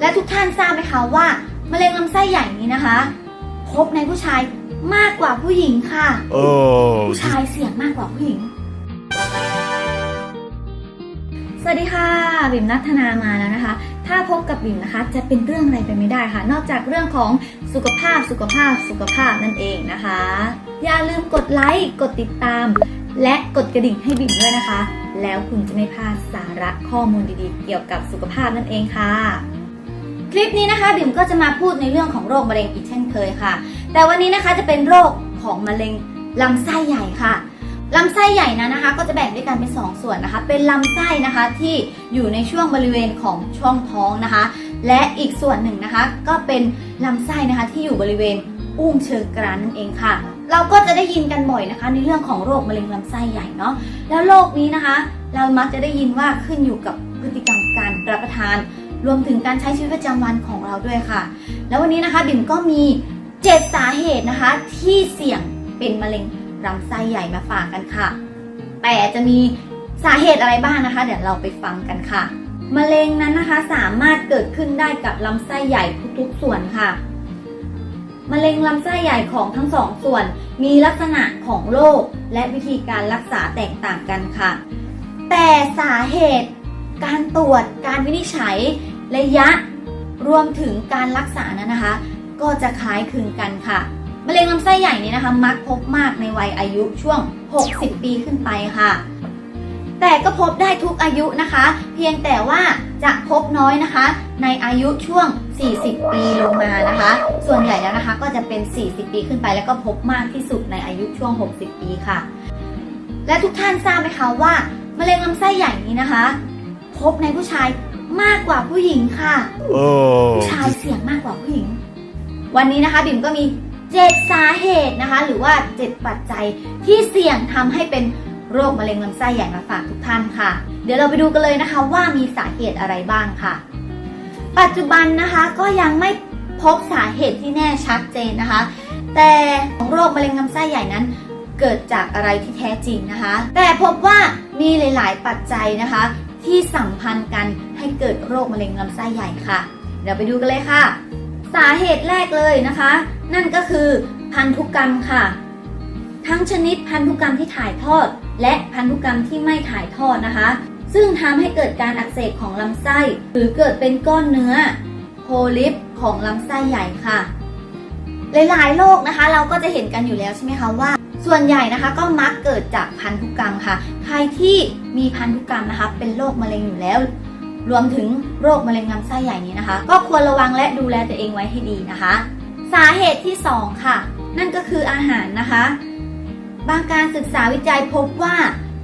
และทุกท่านทราบไหมคะว่ามะเร็งลำไส้ใหญ่นี้นะคะ พบในผู้ชายมากกว่าผู้หญิงค่ะ Oh, ผู้ชายเสี่ยงมากกว่าผู้หญิง สวัสดีค่ะ บิ่มนัทนามาแล้วนะคะ ถ้าพบกับบิ่มนะคะ จะเป็นเรื่องอะไรไปไม่ได้ค่ะ นอกจากเรื่องของสุขภาพ สุขภาพ สุขภาพนั่นเองนะคะ อย่าลืมกดไลค์ กดติดตาม และกดกระดิ่งให้บิ่มด้วยนะคะ แล้วคุณจะไม่พลาดสาระข้อมูลดีๆ เกี่ยวกับสุขภาพนั่นเองค่ะ คลิปนี้นะคะบิ่มก็จะมาพูดในเรื่องของโรคมะเร็งอีกเช่นเคยค่ะ แต่วันนี้นะคะจะเป็นโรคของมะเร็งลำไส้ใหญ่ค่ะลำไส้ใหญ่นะนะคะ ก็จะแบ่งด้วยกันเป็นสองส่วนนะคะ เป็นลำไส้นะคะที่อยู่ในช่วงบริเวณของช่องท้องนะคะ และอีกส่วนหนึ่งนะคะ ก็เป็นลำไส้นะคะที่อยู่บริเวณอุ้งเชิงกรานนั่นเองค่ะ เราก็จะได้ยินกันบ่อยนะคะ ในเรื่องของโรคมะเร็งลำไส้ใหญ่เนาะแล้วโรคนี้นะคะ เรามักจะได้ยินว่าขึ้นอยู่กับพฤติกรรมการรับประทาน รวมถึงการใช้ชีวิตประจำวันของเราด้วยค่ะ แล้ววันนี้นะคะบิ่มก็มี 7 สาเหตุนะคะ ที่เสี่ยงเป็นมะเร็งลำไส้ใหญ่มาฝากกันค่ะ แต่จะมีสาเหตุอะไรบ้างนะคะ เดี๋ยวเราไปฟังกันค่ะ มะเร็งนั้นนะคะสามารถเกิดขึ้นได้กับลำไส้ใหญ่ทุกๆส่วนค่ะ มะเร็งลำไส้ใหญ่ของทั้งสองส่วน มีลักษณะของโรคและวิธีการรักษาแตกต่างกันค่ะ แต่สาเหตุการตรวจการวินิจฉัย ระยะรวมถึงการรักษานั้นนะคะ ก็จะคล้ายคลึงกันค่ะมะเร็งลำไส้ใหญ่นี้นะคะ มักพบมากในวัยอายุช่วง 60 ปีขึ้นไปค่ะ แต่ก็พบได้ทุกอายุนะคะ เพียงแต่ว่าจะพบน้อยนะคะ ในอายุช่วง 40 ปีลงมานะคะ ส่วนใหญ่แล้วนะคะก็จะเป็น 40 ปีขึ้นไป แล้วก็พบมากที่สุดในอายุช่วง 60 ปีค่ะ และทุกท่านทราบไหมคะว่ามะเร็งลำไส้ใหญ่นี้นะคะ พบในผู้ชาย มากกว่าผู้หญิงค่ะ oh, ผู้ชายเสี่ยงมากกว่าผู้หญิง วันนี้นะคะ บิ่มก็มี7สาเหตุนะคะ หรือว่า7ปัจจัยที่เสี่ยงทำให้เป็นโรคมะเร็งลำไส้ใหญ่มาฝากทุกท่านค่ะ เดี๋ยวเราไปดูกันเลยนะคะว่ามีสาเหตุอะไรบ้างค่ะ ปัจจุบันนะคะก็ยังไม่พบสาเหตุที่แน่ชัดเจนนะคะ แต่ของโรคมะเร็งลำไส้ใหญ่นั้น เกิดจากอะไรที่แท้จริงนะคะ แต่พบว่ามีหลาย ๆ ปัจจัยนะคะ ที่สัมพันธ์กันให้เกิดโรคมะเร็งลำไส้ใหญ่ค่ะ เดี๋ยวไปดูกันเลยค่ะ สาเหตุแรกเลยนะคะ นั่นก็คือพันธุกรรมค่ะ ทั้งชนิดพันธุกรรมที่ถ่ายทอด และพันธุกรรมที่ไม่ถ่ายทอดนะคะ ซึ่งทำให้เกิดการอักเสบของลำไส้ หรือเกิดเป็นก้อนเนื้อโพลิปของลำไส้ใหญ่ค่ะ หลายๆโรคนะคะ เราก็จะเห็นกันอยู่แล้วใช่ไหมคะว่า ส่วนใหญ่นะคะก็มักเกิดจากพันธุกรรมค่ะ ใครที่มีพันธุกรรมนะคะ เป็นโรคมะเร็งอยู่แล้ว รวมถึงโรคมะเร็งลำไส้ใหญ่นี้นะคะ ก็ควรระวังและดูแลตัวเองไว้ให้ดีนะคะ สาเหตุที่ 2 ค่ะ นั่นก็คืออาหารนะคะ บางการศึกษาวิจัยพบว่า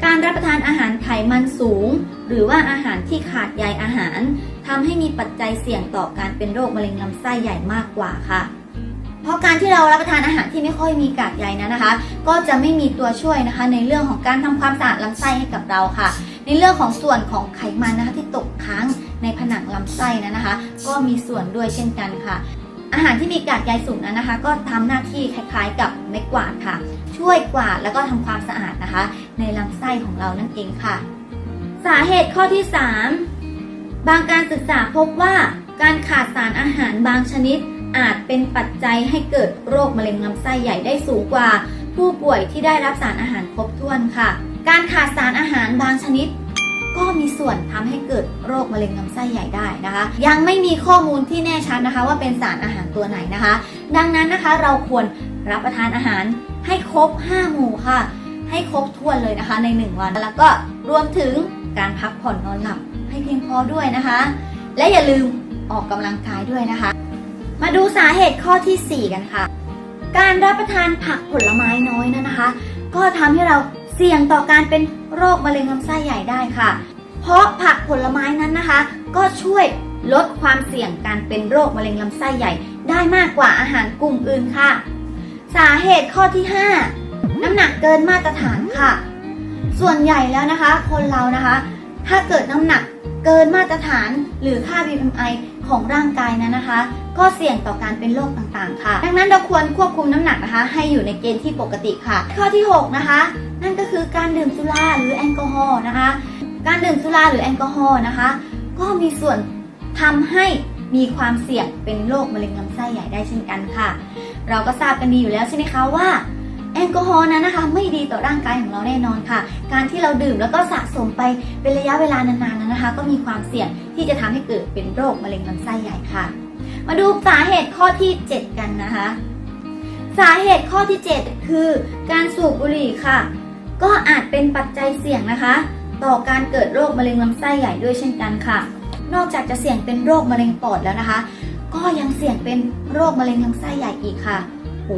การรับประทานอาหารไขมันสูง หรือว่าอาหารที่ขาดใยอาหารทำให้มีปัจจัยเสี่ยงต่อการเป็นโรคมะเร็งลำไส้ใหญ่มากกว่าค่ะ ที่เรารับประทานอาหารที่ไม่ค่อยมีกากใยนั้นนะคะ ก็จะไม่มีตัวช่วยนะคะ ในเรื่องของการทำความสะอาดลำไส้ให้กับเราค่ะ ในเรื่องของส่วนของไขมันนะคะที่ตกค้างในผนังลำไส้นั้นนะคะ ก็มีส่วนด้วยเช่นกันค่ะอาหารที่มีกากใยสูงนั้นนะคะ ก็ทำหน้าที่คล้ายๆ กับไม้กวาดค่ะ ช่วยกวาดแล้วก็ทำความสะอาดนะคะ ในลำไส้ของเรานั่นเองค่ะ สาเหตุข้อที่ 3 บางการศึกษาพบว่าการขาดสารอาหารบางชนิด อาจเป็นปัจจัยให้เกิดโรคมะเร็งลำไส้ใหญ่ได้สูงกว่า ผู้ป่วยที่ได้รับสารอาหารครบถ้วนค่ะ การขาดสารอาหารบางชนิด ก็มีส่วนทำให้เกิดโรคมะเร็งลำไส้ใหญ่ได้นะคะ ยังไม่มีข้อมูลที่แน่ชัดนะคะ ว่าเป็นสารอาหารตัวไหนนะคะ ดังนั้นนะคะเราควรรับประทานอาหารให้ครบ 5 หมู่ค่ะ ให้ครบถ้วนเลยนะคะใน 1 วัน แล้วก็รวมถึงการพักผ่อนนอนหลับให้เพียงพอด้วยนะคะ และอย่าลืมออกกำลังกายด้วยนะคะ มาดูสาเหตุข้อทีสี่ 4 กันค่ะ การรับประทานผักผลไม้น้อยนั้นนะคะ ก็ทำให้เราเสี่ยงต่อการเป็นโรคมะเร็งลำไส้ใหญ่ได้ค่ะ เพราะผักผลไม้นั้นนะคะ ก็ช่วยลดความเสี่ยงการเป็นโรคมะเร็งลำไส้ใหญ่ ได้มากกว่าอาหารกลุ่มอื่นค่ะ สาเหตุข้อที่ 5 น้ำหนักเกินมาตรฐานค่ะ ส่วนใหญ่แล้วนะคะ คนเรานะคะ ถ้าเกิดน้ำหนักเกินมาตรฐานหรือค่า BMI ของร่างกายนั้นนะคะ ก็เสี่ยงต่อการเป็นโรคต่างๆ ค่ะ ดังนั้นเราควรควบคุมน้ำหนักนะคะ ให้อยู่ในเกณฑ์ที่ปกติค่ะ ข้อที่ 6 นะคะ นั่นก็คือการดื่มสุราหรือแอลกอฮอล์นะคะ การดื่มสุราหรือแอลกอฮอล์นะคะ ก็มีส่วนทำให้มีความเสี่ยงเป็นโรคมะเร็งลำไส้ใหญ่ได้เช่นกันค่ะ เราก็ทราบกันดีอยู่แล้วใช่ไหมคะว่าแอลกอฮอล์นั้นนะคะไม่ดีต่อร่างกายของเราแน่นอนค่ะ การที่เราดื่มแล้วก็สะสมไปเป็นระยะเวลานานๆนั้นนะคะ ก็มีความเสี่ยงที่จะทำให้เกิดเป็นโรคมะเร็งลำไส้ใหญ่ค่ะ มาดูสาเหตุข้อที่ 7 กันนะคะ สาเหตุข้อที่ 7 คือการสูบบุหรี่ค่ะ ก็อาจเป็นปัจจัยเสี่ยงนะคะ ต่อการเกิดโรคมะเร็งลำไส้ใหญ่ด้วยเช่นกันค่ะ นอกจากจะเสี่ยงเป็นโรคมะเร็งปอดแล้วนะคะ ก็ยังเสี่ยงเป็นโรคมะเร็งลำไส้ใหญ่อีกค่ะโห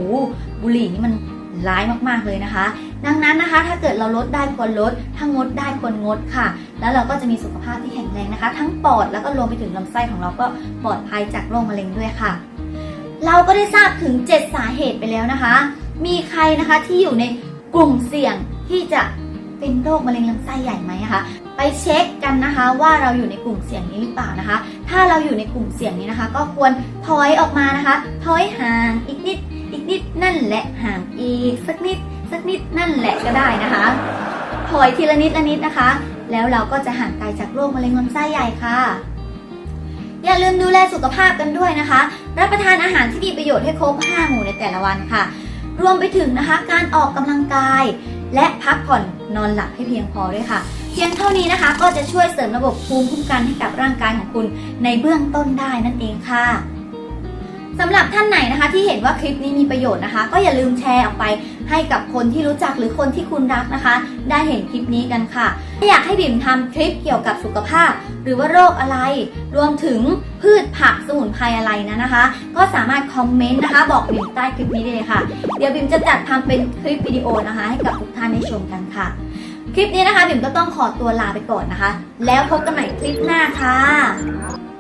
บุหรี่นี่มันร้ายมากๆเลยนะคะ ดังนั้นนะคะ ถ้าเกิดเราลดได้ควรลดถ้างดได้ควรงดค่ะ แล้วเราก็จะมีสุขภาพที่แข็งแรงนะคะ ทั้งปอดแล้วก็รวมไปถึงลำไส้ของเราก็ปลอดภัยจากโรคมะเร็งด้วยค่ะ เราก็ได้ทราบถึง 7 สาเหตุไปแล้วนะคะ มีใครนะคะที่อยู่ในกลุ่มเสี่ยงที่จะเป็นโรคมะเร็งลำไส้ใหญ่ไหมนะคะ ไปเช็คกันนะคะว่าเราอยู่ในกลุ่มเสี่ยงนี้หรือเปล่านะคะ ถ้าเราอยู่ในกลุ่มเสี่ยงนี้นะคะ ก็ควรถอยออกมานะคะถอยห่างอีกนิด อีกนิดนั่นแหละห่างอีกสักนิด สักนิดนั่นแหละก็ได้นะคะถอยทีละนิดละนิดนะคะ แล้วเราก็จะห่างไกลจากโรคมะเร็งลำไส้ใหญ่ค่ะ อย่าลืมดูแลสุขภาพกันด้วยนะคะ รับประทานอาหารที่มีประโยชน์ให้ครบ 5 หมู่ในแต่ละวันค่ะ รวมไปถึงนะคะ การออกกำลังกาย และพักผ่อนนอนหลับให้เพียงพอด้วยค่ะ เพียงเท่านี้นะคะ ก็จะช่วยเสริมระบบภูมิคุ้มกันให้กับร่างกายของคุณในเบื้องต้นได้นั่นเองค่ะ สำหรับท่านไหนนะคะ ที่เห็นว่าคลิปนี้มีประโยชน์นะคะ ก็อย่าลืมแชร์ออกไปให้กับคนที่รู้จักหรือคนที่คุณรักนะคะ ได้เห็นคลิปนี้กันค่ะ ถ้าอยากให้บิ่มทำคลิปเกี่ยวกับสุขภาพ หรือว่าโรคอะไร รวมถึงพืชผักสมุนไพรอะไรนะนะคะ ก็สามารถคอมเมนต์นะคะ บอกบิ่มใต้คลิปนี้ได้เลยค่ะ เดี๋ยวบิ่มจะจัดทำเป็นคลิปวิดีโอนะคะ ให้กับทุกท่านได้ชมกันค่ะ คลิปนี้นะคะบิ่มก็ต้องขอตัวลาไปก่อนนะคะ แล้วพบกันใหม่คลิปหน้าค่ะ